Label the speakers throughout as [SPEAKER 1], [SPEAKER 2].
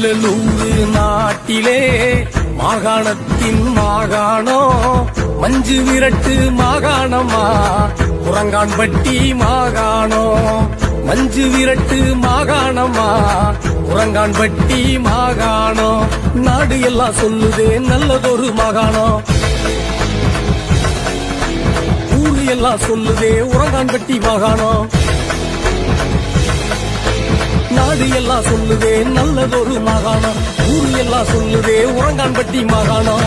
[SPEAKER 1] வெள்ளலூரு நாட்டிலே மாகாணத்தின் மாகாணோ மஞ்சு விரட்டு மாகாணமா? குரங்கான்பட்டி மாகாணோ மஞ்சு விரட்டு மாகாணமா? குரங்கான்பட்டி மாகாணோ நாடு எல்லாம் சொல்லுதே நல்லதொரு மாகாணம் ஊரு எல்லாம் சொல்லுதே உரங்கான்பட்டி மாகாணம் நாடு எல்லாம் சொல்லுதே நல்லதொரு மாகாணம் ஊரு எல்லாம் சொல்லுதே உரங்கான்பட்டி மாகாணம்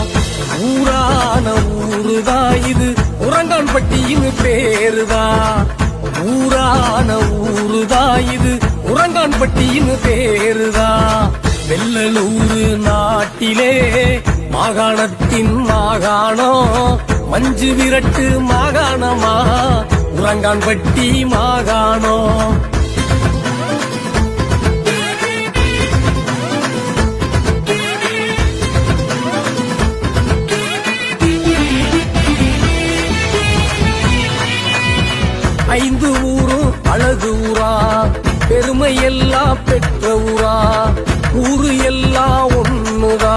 [SPEAKER 1] ஊரான ஊருதான் இது உரங்கான்பட்டின்னு பேருதான் ஊரான ஊருதான் இது உரங்கான்பட்டின்னு பேருதான் வெள்ளலூரு நாட்டிலே மாகாணத்தின் மாகாணம். மஞ்சு விரட்டு மாகாணமா? உரங்கான்பட்டி மாகாணம். பெற்ற ஊரா ஊரு எல்லாம் ஒண்ணுதா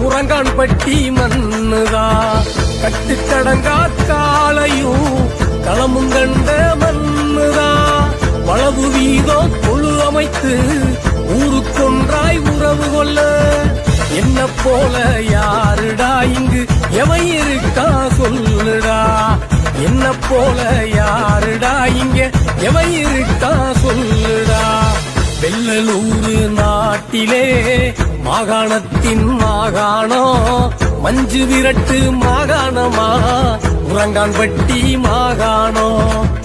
[SPEAKER 1] குரங்கான்பட்டி மண்ணுதா? கட்டுக்கடங்கா காளையும் களமும் கண்ட மண்ணுதா? வளவு வீதம் கொழு அமைத்து ஊருக்கொன்றாய் உறவு கொள்ள. என்ன போல யாருடா இங்கு? எவன் இருக்கா சொல்லுடா? என்ன போல நாட்டிலே மாகாணத்தின் மாகாணம். மஞ்சு விரட்டு மாகாணமா? உறங்கான்பட்டி மாகாணம்.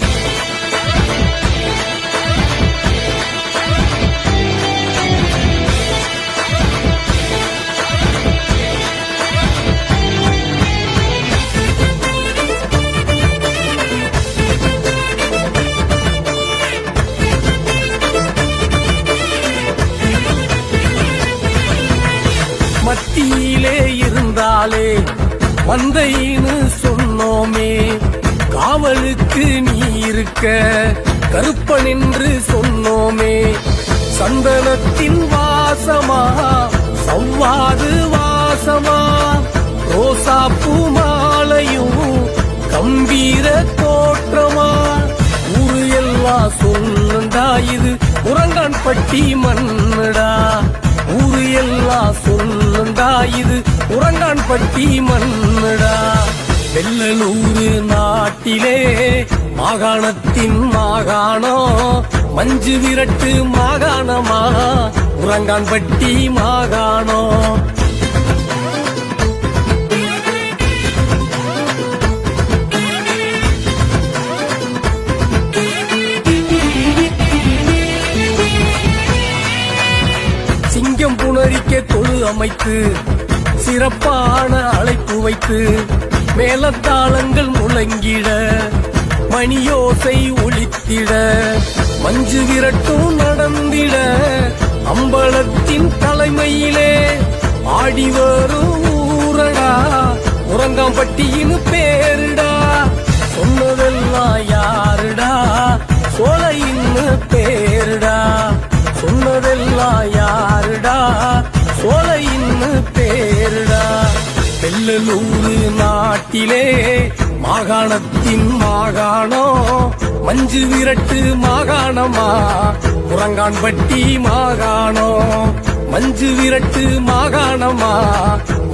[SPEAKER 1] மந்தைன்னு சொன்னோமே காவலுக்கு நீ இருக்க கருப்ப நின்று சொன்னோமே. சந்தனத்தின் வாசமா சவ்வாது வாசமா ரோசா பூ மாலையும் கம்பீர தோற்றமா. ஊரு எல்லாம் சொல்லுண்டா இது உரங்கான்பட்டி மண்ணுடா ஊரு எல்லாம் சொல்லுண்டா? இது உறங்கான் பட்டி மண்ணுடா. வெள்ளலூரு நாட்டிலே மாகாணத்தின் மாகாணம். மஞ்சு விரட்டு மாகாணமா? உறங்கான் பட்டி மாகாணம். அமைத்து சிறப்பான அழைப்பு வைத்து மேலத்தாளங்கள் முழங்கிட மணியோசை ஒலித்திட மஞ்சு விரட்டும் நடந்திட அம்பலத்தின் தலைமையிலே ஆடி வரும் ஊரடா உறங்காம்பட்டியின் பேருடா. சொன்னதெல்லாம் யாருடா? சோலையின்னு பேருடா. சொன்னதெல்லாம் யார் வெள்ளலூரு நாட்டிலே மாகாணத்தின் மாகாணம் மஞ்சு விரட்டு மாகாணமா? உறங்கான்பட்டி மாகாணம் மஞ்சு விரட்டு மாகாணமா?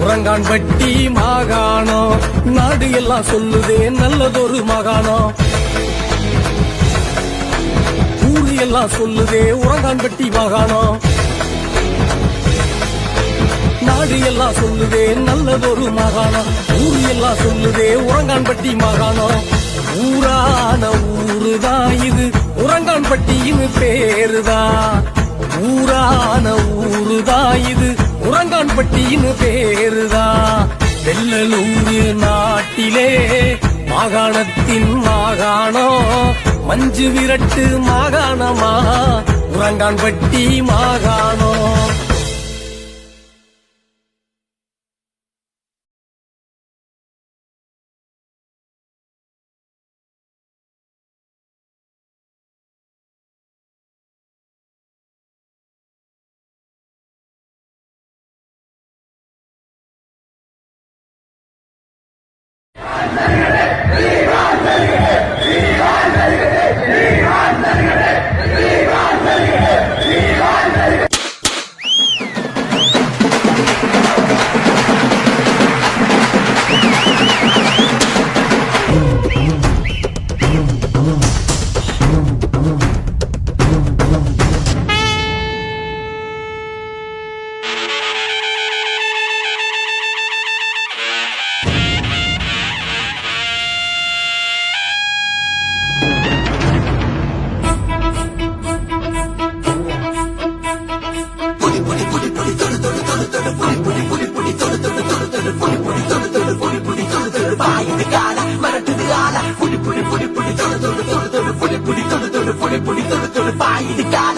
[SPEAKER 1] உறங்கான்பட்டி மாகாணம் நாடு எல்லாம் சொல்லுதே நல்லதொரு மாகாணம் ஊர் எல்லாம் சொல்லுதே உறங்கான்பட்டி மாகாணம் நாடு எல்லாம் சொல்லுதே நல்லதொரு மாகாணம் ஊரு எல்லாம் சொல்லுதே உறங்கான்பட்டி மாகாணம் ஊரான ஊருதான் இது உறங்கான்பட்டின்னு பேருதான். ஊரான ஊருதான் இது உறங்கான்பட்டின்னு பேருதான். வெள்ளலூரு நாட்டிலே மாகாணத்தின் மாகாணம். மஞ்சு விரட்டு மாகாணமா? உறங்கான்பட்டி மாகாணம். 不离不弃，就能把一切干。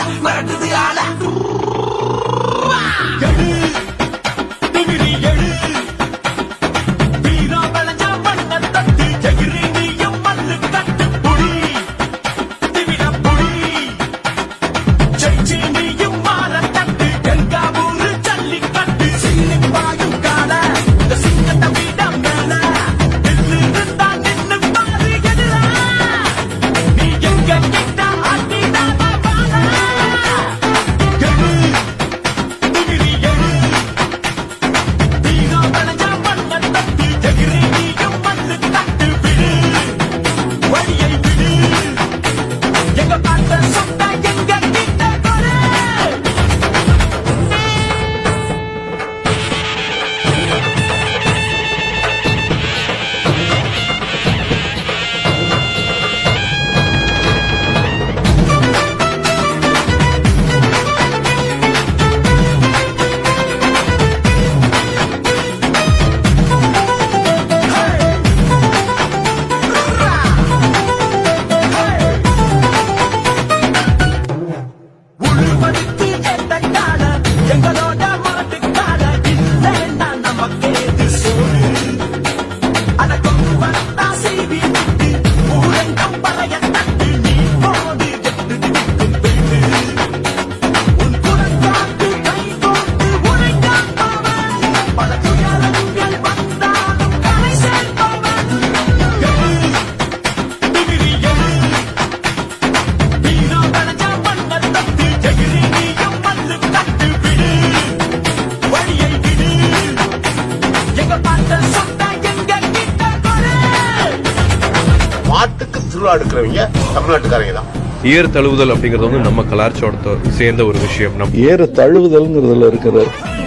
[SPEAKER 2] திருவிழா எடுக்கிறவங்க தமிழ்நாட்டுக்காரங்க தான்.
[SPEAKER 3] ஏர் தழுவுதல் அப்படிங்கிறது வந்து நம்ம கலாச்சாரத்தை சேர்ந்த ஒரு விஷயம். நம்
[SPEAKER 4] ஏறு தழுவுதல்ங்கிறதுல இருக்கிற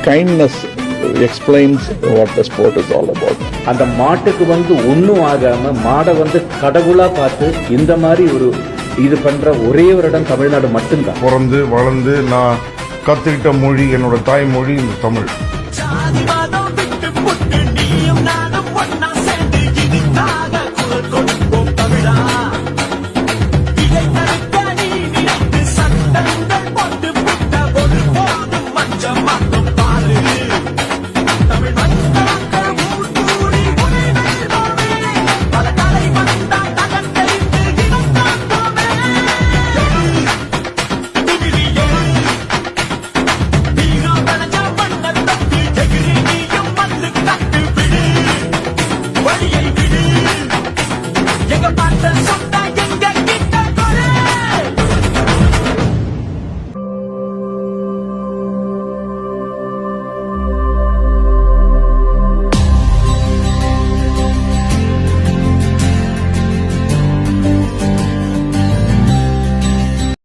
[SPEAKER 4] kindness explains what the sport is all about
[SPEAKER 5] அந்த மாட்டுக்கு வந்து ஒன்றும் ஆகாம மாடை வந்து கடவுளா பார்த்து இந்த மாதிரி ஒரு இது பண்ற ஒரே ஒரு இடம் தமிழ்நாடு மட்டும்தான்.
[SPEAKER 6] பிறந்து வளர்ந்து நான் கத்துக்கிட்ட மொழி என்னோட தாய்மொழி இந்த தமிழ்